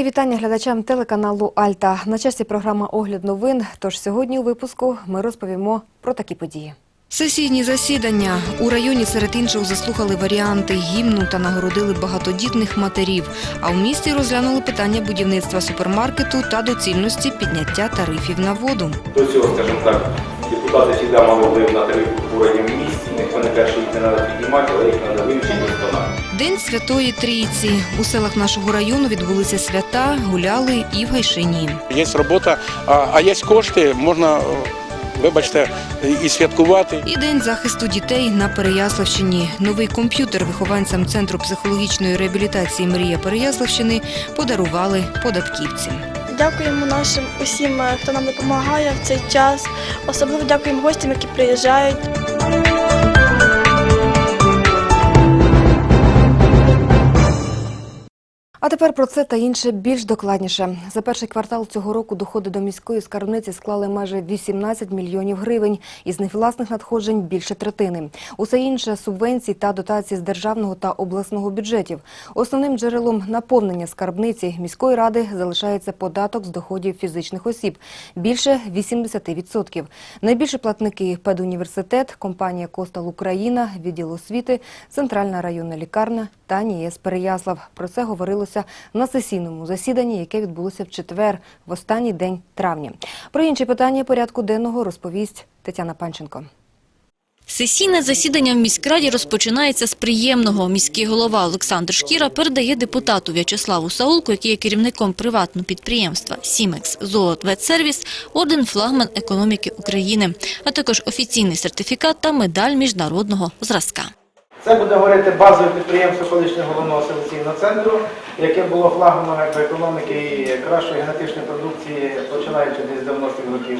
Мої вітання глядачам телеканалу Альта. На часі програма Огляд новин. Тож сьогодні у випуску ми розповімо про такі події. Сесійні засідання у районі серед іншого заслухали варіанти гімну та нагородили багатодітних матерів. А в місті розглянули питання будівництва супермаркету та доцільності підняття тарифів на воду. До цього, скажімо так, депутати завжди мали вплив на тарифи в місті. Ніхто не каже, що їх не треба піднімати, але їх треба вивчити досконало. День Святої Трійці. У селах нашого району відбулися свята, гуляли і в Гайшині. Є робота, а, а є кошти, можна, вибачте, і святкувати. І день захисту дітей на Переяславщині. Новий комп'ютер вихованцям центру психологічної реабілітації Мрія Переяславщини подарували податківці. Дякуємо нашим усім, е, хто нам допомагає в цей час. Особливо дякуємо гостям, які приїжджають. А тепер про це та інше більш докладніше. За перший квартал цього року доходи до міської скарбниці склали майже 18 мільйонів гривень. Із них власних надходжень більше третини. Усе інше субвенції та дотації з державного та обласного бюджетів. Основним джерелом наповнення скарбниці міської ради залишається податок з доходів фізичних осіб – більше 80%. Найбільші платники – педуніверситет, компанія «Костал Україна», відділ освіти, Центральна районна лікарня та НІЕС Переяслав. Про це говорилося на сесійному засіданні, яке відбулося в четвер, в останній день травня. Про інші питання порядку денного розповість Тетяна Панченко. Сесійне засідання в міськраді розпочинається з приємного. Міський голова Олександр Шкіра передає депутату В'ячеславу Саулку, який є керівником приватного підприємства «Сімекс Зоответсервіс», орден «Флагман економіки України», а також офіційний сертифікат та медаль міжнародного зразка. Це буде говорити базове підприємство колишнього головного селекційного центру, яке було якби, економіки і кращої генетичної продукції, починаючи десь з 90-х років.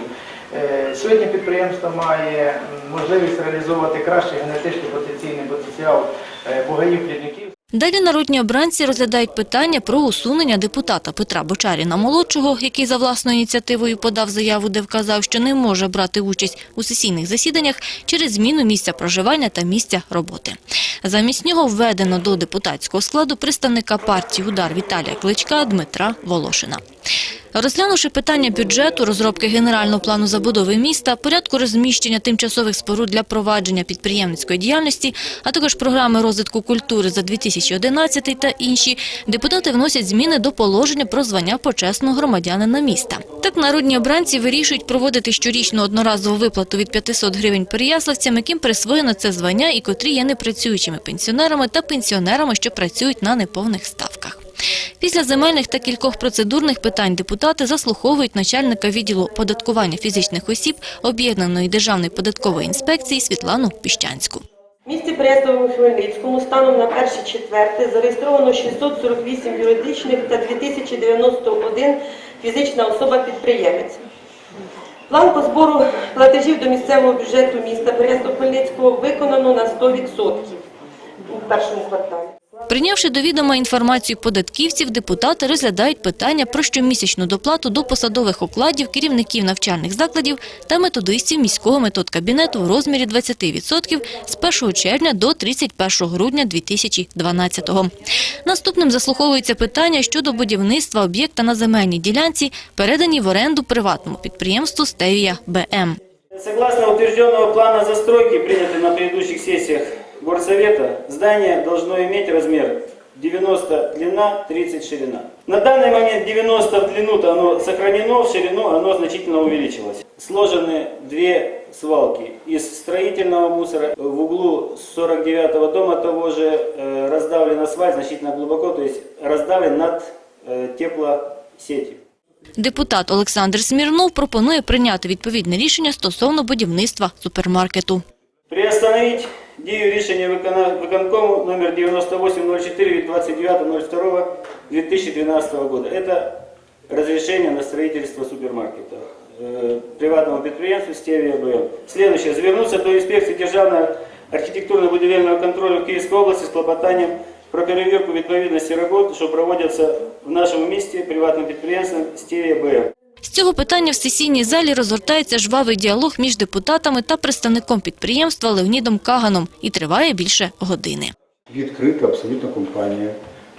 Е, Сьогодні підприємство має можливість реалізовувати кращий генетичний потенційний потенціал е, бугаїв плідників. Далі народні обранці розглядають питання про усунення депутата Петра Бочаріна-молодшого, який за власною ініціативою подав заяву, де вказав, що не може брати участь у сесійних засіданнях через зміну місця проживання та місця роботи. Замість нього введено до депутатського складу представника партії «Удар» Віталія Кличка Дмитра Волошина. Розглянувши питання бюджету, розробки генерального плану забудови міста, порядку розміщення тимчасових споруд для провадження підприємницької діяльності, а також програми розвитку культури за 2011 та інші, депутати вносять зміни до положення про звання почесного громадянина міста. Так народні обранці вирішують проводити щорічну одноразову виплату від 500 гривень переяславцям, яким присвоєно це звання і котрі є непрацюючими пенсіонерами та пенсіонерами, що працюють на неповних ставках. Після земельних та кількох процедурних питань депутати заслуховують начальника відділу податкування фізичних осіб об'єднаної державної податкової інспекції Світлану Піщанську. В місті Переяславу Хмельницькому станом на 1.4 зареєстровано 648 юридичних та 2091 фізична особа-підприємець. План по збору платежів до місцевого бюджету міста Переяслав Хмельницького виконано на 100% у першому кварталі. Прийнявши до відома інформацію податківців, депутати розглядають питання про щомісячну доплату до посадових окладів керівників навчальних закладів та методистів міського методкабінету в розмірі 20% з 1 червня до 31 грудня 2012-го. Наступним заслуховується питання щодо будівництва об'єкта на земельній ділянці, переданій в оренду приватному підприємству «Стевія БМ». Согласно утвержденного плана застройки, принятый на предыдущих сессиях Горсовета, здание должно иметь размер 90 длина, 30 ширина. На данный момент 90 в длину оно сохранено, в ширину оно значительно увеличилось. Сложены две свалки из строительного мусора. В углу 49-го дома того же э, раздавлена сваль значительно глубоко, то есть раздавлен над э, теплосетью. Депутат Олександр Смірнов пропонує прийняти відповідне рішення стосовно будівництва супермаркету. Приостановить дію рішення викона- виконкому номер 9804 від 29.02.2012 года. Это разрешение на строительство супермаркета э, приватному предприятию «Стевия БМ». Следующее. Звернуться до инспекции Державного архитектурно-будівельного контролю в Киевской области с клопотанием про перевірку відповідності робот, що проводяться в нашому місті приватним підприємством «Стевия БМ». З цього питання в сесійній залі розгортається жвавий діалог між депутатами та представником підприємства Леонідом Каганом і триває більше години. Відкрита абсолютно компанія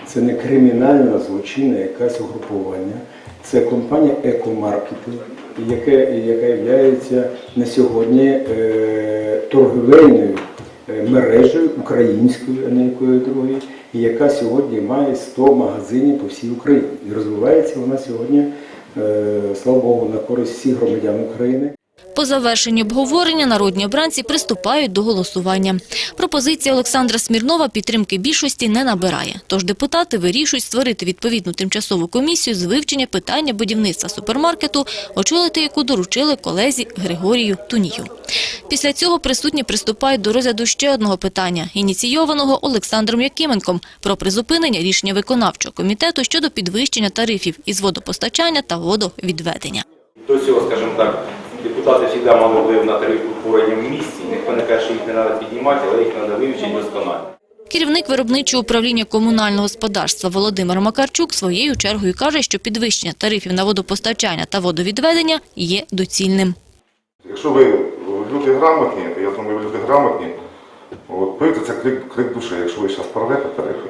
Це не кримінальна злочинна якась угрупування. Це компанія екомаркети, яке, яка є на сьогодні е, торговельною е, мережею українською, а не якою другою, і яка сьогодні має 100 магазинів по всій Україні. І розвивається вона сьогодні, слава Богу, на користь всіх громадян України. По завершенні обговорення народні обранці приступають до голосування. Пропозиція Олександра Смірнова підтримки більшості не набирає. Тож депутати вирішують створити відповідну тимчасову комісію з вивчення питання будівництва супермаркету, очолити яку доручили колезі Григорію Тунію. Після цього присутні приступають до розгляду ще одного питання, ініційованого Олександром Якименком про призупинення рішення виконавчого комітету щодо підвищення тарифів із водопостачання та водовідведення. До цього, скажімо так, депутати завжди мали вплив на тариф утворення в місті. Ніхто не каже, що їх не треба піднімати, але їх треба вивчити досконально. Керівник виробничого управління комунального господарства Володимир Макарчук своєю чергою каже, що підвищення тарифів на водопостачання та водовідведення є доцільним. Якщо ви люди грамотні, то я думаю, люди грамотні, от, повірте, це крик, крик душі, якщо ви зараз порвете тарифи.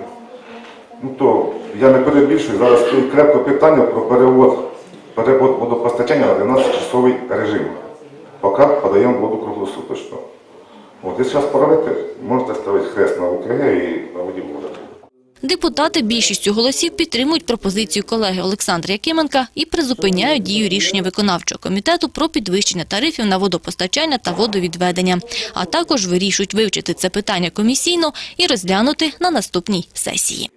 Ну то я не перебільшую, зараз стоїть крепко питання про перевод, перевод водопостачання на 12-часовий режим. Поки подаємо воду круглосуточно. От, якщо зараз порвете, можете ставити хрест на УКГ і на воді буде. Депутати більшістю голосів підтримують пропозицію колеги Олександра Якименка і призупиняють дію рішення виконавчого комітету про підвищення тарифів на водопостачання та водовідведення, а також вирішують вивчити це питання комісійно і розглянути на наступній сесії.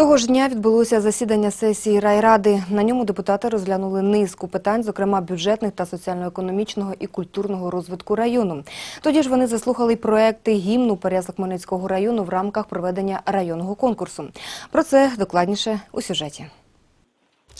Того ж дня відбулося засідання сесії райради. На ньому депутати розглянули низку питань, зокрема бюджетних та соціально-економічного і культурного розвитку району. Тоді ж вони заслухали проекти гімну Переяслав-Хмельницького району в рамках проведення районного конкурсу. Про це докладніше у сюжеті.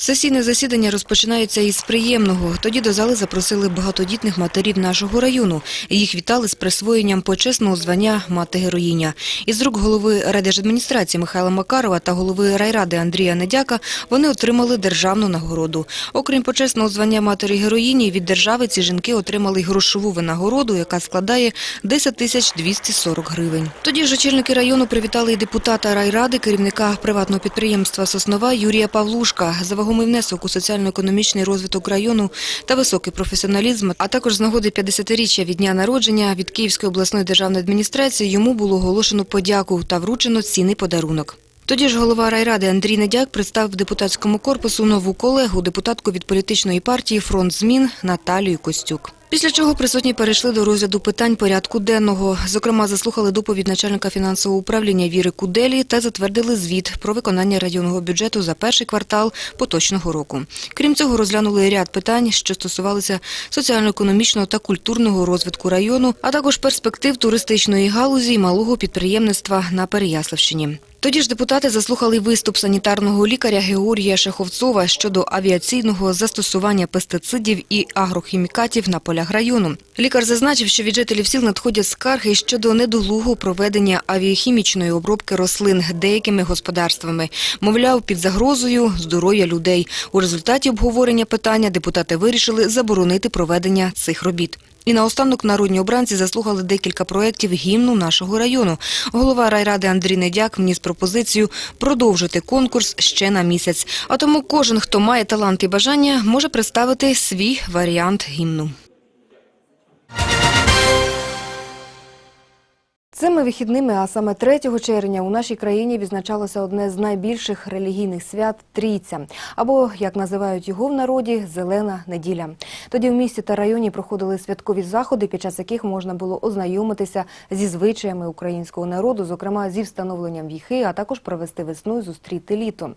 Сесійне засідання розпочинається із приємного. Тоді до зали запросили багатодітних матерів нашого району. Їх вітали з присвоєнням почесного звання «Мати-героїня». Із рук голови райдержадміністрації Михайла Макарова та голови райради Андрія Недяка вони отримали державну нагороду. Окрім почесного звання матері-героїні, від держави ці жінки отримали й грошову винагороду, яка складає 10 тисяч 240 гривень. Тоді ж очільники району привітали й депутата райради, керівника приватного підприємства «Соснова» Юрія Павлушка за вагомий внесок у соціально-економічний розвиток району та високий професіоналізм, а також з нагоди 50-річчя від дня народження від Київської обласної державної адміністрації йому було оголошено подяку та вручено цінний подарунок. Тоді ж голова райради Андрій Недяк представив депутатському корпусу нову колегу, депутатку від політичної партії «Фронт змін» Наталію Костюк. Після чого присутні перейшли до розгляду питань порядку денного. Зокрема, заслухали доповідь начальника фінансового управління Віри Куделі та затвердили звіт про виконання районного бюджету за перший квартал поточного року. Крім цього, розглянули ряд питань, що стосувалися соціально-економічного та культурного розвитку району, а також перспектив туристичної галузі і малого підприємництва на Переяславщині. Тоді ж депутати заслухали виступ санітарного лікаря Георгія Шаховцова щодо авіаційного застосування пестицидів і агрохімікатів на полях району. Лікар зазначив, що від жителів сіл надходять скарги щодо недолугого проведення авіахімічної обробки рослин деякими господарствами. Мовляв, під загрозою здоров'я людей. У результаті обговорення питання депутати вирішили заборонити проведення цих робіт. І наостанок народні обранці заслухали декілька проєктів гімну нашого району. Голова райради Андрій Недяк вніс пропозицію продовжити конкурс ще на місяць. А тому кожен, хто має талант і бажання, може представити свій варіант гімну. Цими вихідними, а саме 3 червня, у нашій країні відзначалося одне з найбільших релігійних свят Трійця, або, як називають його в народі, Зелена неділя. Тоді в місті та районі проходили святкові заходи, під час яких можна було ознайомитися зі звичаями українського народу, зокрема зі встановленням віхи, а також провести весну і зустріти літо.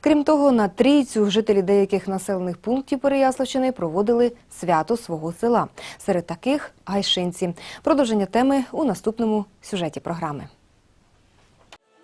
Крім того, на Трійцю жителі деяких населених пунктів Переяславщини проводили свято свого села. Серед таких гайшинці. Продовження теми у наступному сюжеті програми.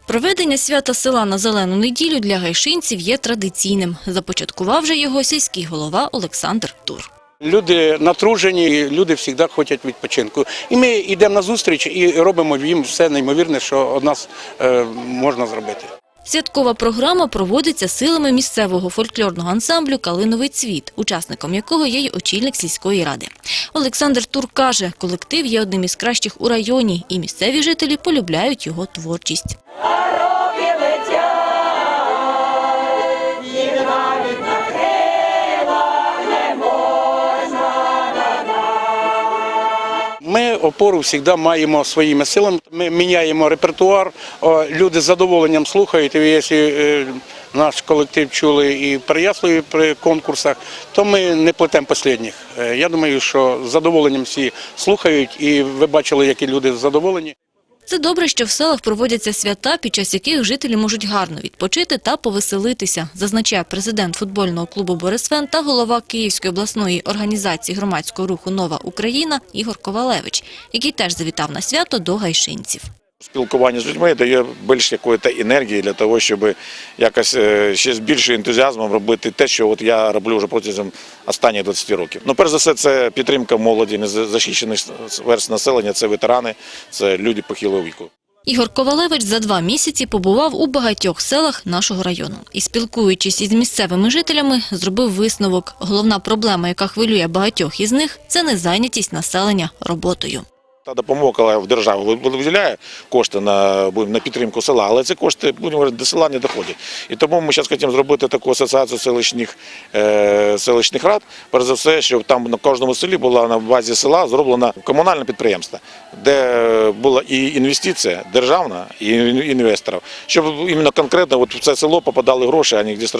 Проведення свята села на Зелену неділю для гайшинців є традиційним. Започаткував же його сільський голова Олександр Тур. Люди натружені, люди завжди хочуть відпочинку. І ми йдемо на зустріч і робимо їм все неймовірне, що від нас е, можна зробити. Святкова програма проводиться силами місцевого фольклорного ансамблю «Калиновий цвіт», учасником якого є й очільник сільської ради. Олександр Тур каже, колектив є одним із кращих у районі, і місцеві жителі полюбляють його творчість. Ми опору завжди маємо своїми силами. Ми міняємо репертуар, люди з задоволенням слухають. І якщо е, наш колектив чули і в при конкурсах, то ми не плетемо останніх. Е, Я думаю, що з задоволенням всі слухають, і ви бачили, які люди задоволені. Це добре, що в селах проводяться свята, під час яких жителі можуть гарно відпочити та повеселитися, зазначає президент футбольного клубу «Борисфен» та голова Київської обласної організації громадського руху «Нова Україна» Ігор Ковалевич, який теж завітав на свято до гайшинців. Спілкування з людьми дає більш якоїсь енергії для того, щоб якось е, ще з більшим ентузіазмом робити те, що от я роблю вже протягом останніх 20 років. Ну, перш за все, це підтримка молоді, незахищених верст населення, це ветерани, це люди похилого віку. Ігор Ковалевич за два місяці побував у багатьох селах нашого району. І спілкуючись із місцевими жителями, зробив висновок. Головна проблема, яка хвилює багатьох із них – це незайнятість населення роботою. Та допомога, в державу виділяє кошти на, на підтримку села, але ці кошти будемо говорити, до села не доходять. І тому ми зараз хочемо зробити таку асоціацію селищних, е, селищних рад. Перш за все, щоб там на кожному селі була на базі села зроблена комунальне підприємство, де була і інвестиція державна, і інвесторів, щоб іменно конкретно от в це село попадали гроші, а не десь.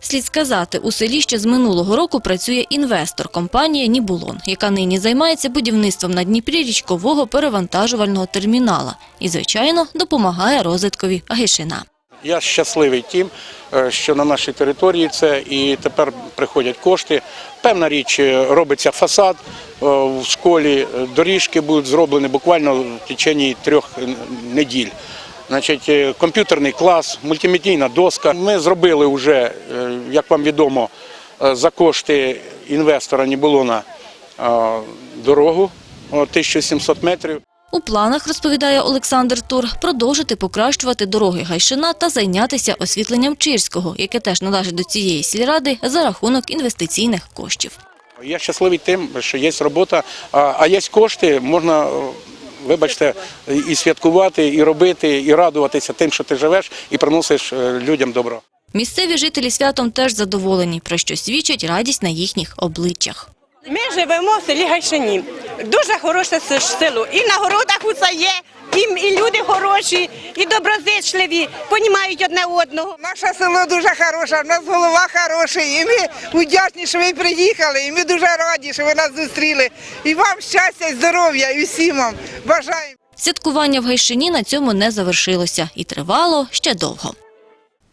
Слід сказати, у селі ще з минулого року працює інвестор – компанія «Нібулон», яка нині займається будівництвом на Дніпрі річкового перевантажувального термінала і, звичайно, допомагає розвиткові Гайшина. Я щасливий тим, е, що на нашій території це і тепер приходять кошти. Певна річ, е, робиться фасад е, в школі, доріжки будуть зроблені буквально в течение трьох неділь. Значить, е, комп'ютерний клас, мультимедійна доска. Ми зробили вже, е, як вам відомо, е, за кошти інвестора Нібулона е, дорогу о, 1700 метрів. У планах, розповідає Олександр Тур, продовжити покращувати дороги Гайшина та зайнятися освітленням Чирського, яке теж належить до цієї сільради за рахунок інвестиційних коштів. Я щасливий тим, що є робота, а є кошти, можна, вибачте, і святкувати, і робити, і радуватися тим, що ти живеш, і приносиш е, людям добро. Місцеві жителі святом теж задоволені, про що свідчить радість на їхніх обличчях. Ми живемо в селі Гайшині. Дуже хороше село. І на городах усе є, і, люди хороші, і доброзичливі, понімають одне одного. Наше село дуже хороше, в нас голова хороший, і ми вдячні, що ви приїхали, і ми дуже раді, що ви нас зустріли. І вам щастя, і здоров'я, і всім вам бажаємо. Святкування в Гайшині на цьому не завершилося і тривало ще довго.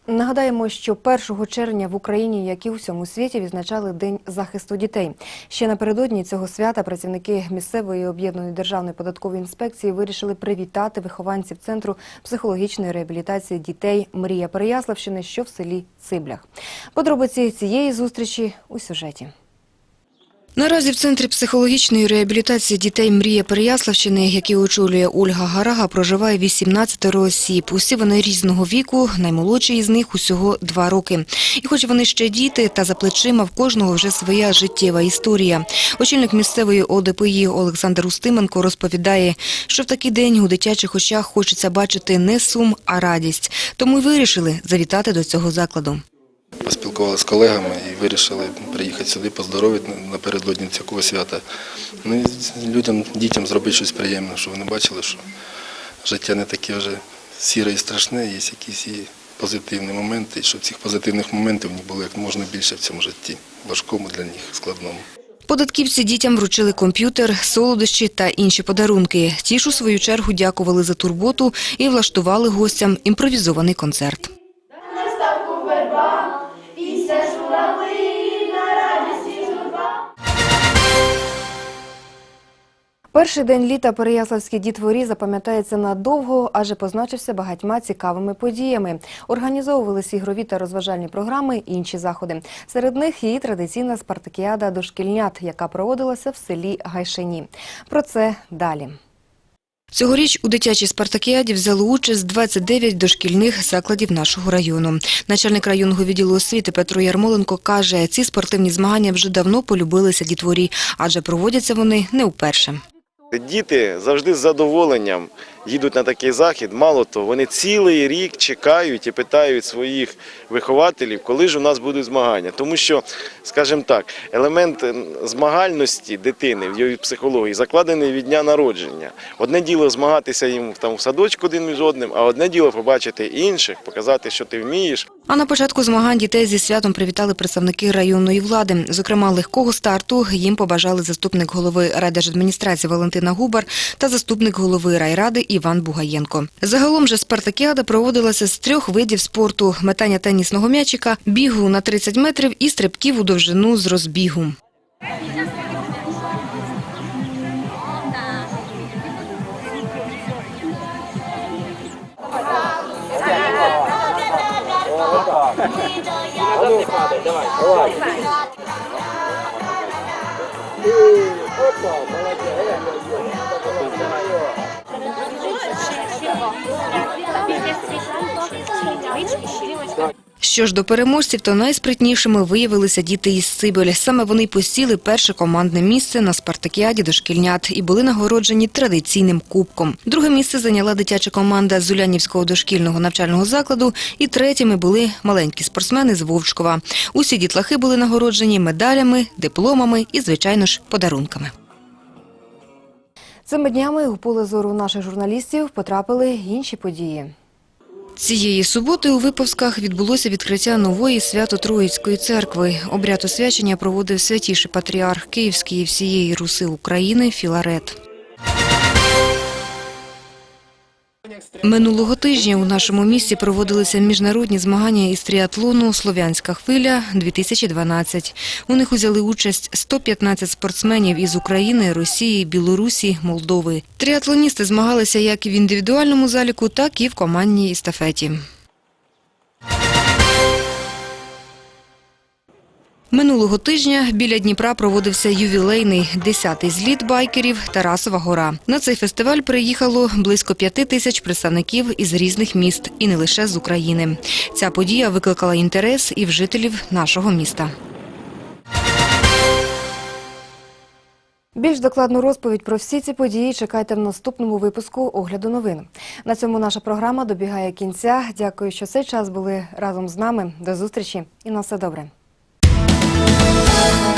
Нагадаємо, що 1 червня в Україні, як і у всьому світі, відзначали День захисту дітей. Ще напередодні цього свята працівники місцевої об'єднаної державної податкової інспекції вирішили привітати вихованців центру психологічної реабілітації дітей Мрія Переяславщини, що в селі Циблях. Подробиці цієї зустрічі у сюжеті. Наразі в центрі психологічної реабілітації дітей Мрія Переяславщини, який очолює Ольга Гарага, проживає 18 осіб. Усі вони різного віку, наймолодший із них усього два роки. І хоч вони ще діти, та за плечима в кожного вже своя життєва історія. Очільник місцевої ОДПІ Олександр Устименко розповідає, що в такий день у дитячих очах хочеться бачити не сум, а радість. Тому й вирішили завітати до цього закладу. Поспілкувалися з колегами і вирішили приїхати сюди, поздоровити напередодні цього свята. Ну і людям, дітям зробити щось приємне, щоб вони бачили, що життя не таке вже сіре і страшне, є якісь і позитивні моменти, і щоб цих позитивних моментів не було як можна більше в цьому житті, важкому для них, складному. Податківці дітям вручили комп'ютер, солодощі та інші подарунки. Ті ж у свою чергу дякували за турботу і влаштували гостям імпровізований концерт. Перший день літа Переяславській дітворі запам'ятається надовго, адже позначився багатьма цікавими подіями. Організовувалися ігрові та розважальні програми, інші заходи. Серед них і традиційна спартакіада дошкільнят, яка проводилася в селі Гайшині. Про це далі. Цьогоріч у дитячій спартакіаді взяли участь 29 дошкільних закладів нашого району. Начальник районного відділу освіти Петро Ярмоленко каже, ці спортивні змагання вже давно полюбилися дітворі, адже проводяться вони не вперше. Діти завжди з задоволенням їдуть на такий захід. Мало того, вони цілий рік чекають і питають своїх вихователів, коли ж у нас будуть змагання. Тому що, скажімо так, елемент е, змагальності дитини в її психології закладений від дня народження. Одне діло змагатися їм там в садочку один між одним, а одне діло побачити інших, показати, що ти вмієш. А на початку змагань дітей зі святом привітали представники районної влади. Зокрема, легкого старту їм побажали заступник голови райдержадміністрації Валентина Губар та заступник голови райради Іван Бугаєнко. Загалом же спартакіада проводилася з трьох видів спорту – метання тенісного м'ячика, бігу на 30 метрів і стрибків у довжину з розбігу. так. А ну, падай, давай. Давай. Опа, молодец. Давай, давай. Що ж до переможців, то найспритнішими виявилися діти із Сибель. Саме вони посіли перше командне місце на спартакіаді дошкільнят і були нагороджені традиційним кубком. Друге місце зайняла дитяча команда з Улянівського дошкільного навчального закладу, і третіми були маленькі спортсмени з Вовчкова. Усі дітлахи були нагороджені медалями, дипломами і, звичайно ж, подарунками. Цими днями у поле зору наших журналістів потрапили інші події. Цієї суботи у Виповськах відбулося відкриття нової свято-Троїцької церкви. Обряд освячення проводив святіший патріарх Київський і всієї Руси України Філарет. Минулого тижня у нашому місті проводилися міжнародні змагання із тріатлону «Слов'янська хвиля-2012». У них узяли участь 115 спортсменів із України, Росії, Білорусі, Молдови. Тріатлоністи змагалися як в індивідуальному заліку, так і в командній естафеті. Минулого тижня біля Дніпра проводився ювілейний 10-й зліт байкерів Тарасова гора. На цей фестиваль приїхало близько п'яти тисяч представників із різних міст і не лише з України. Ця подія викликала інтерес і в жителів нашого міста. Більш докладну розповідь про всі ці події чекайте в наступному випуску огляду новин. На цьому наша програма добігає кінця. Дякую, що цей час були разом з нами. До зустрічі і на все добре. thank you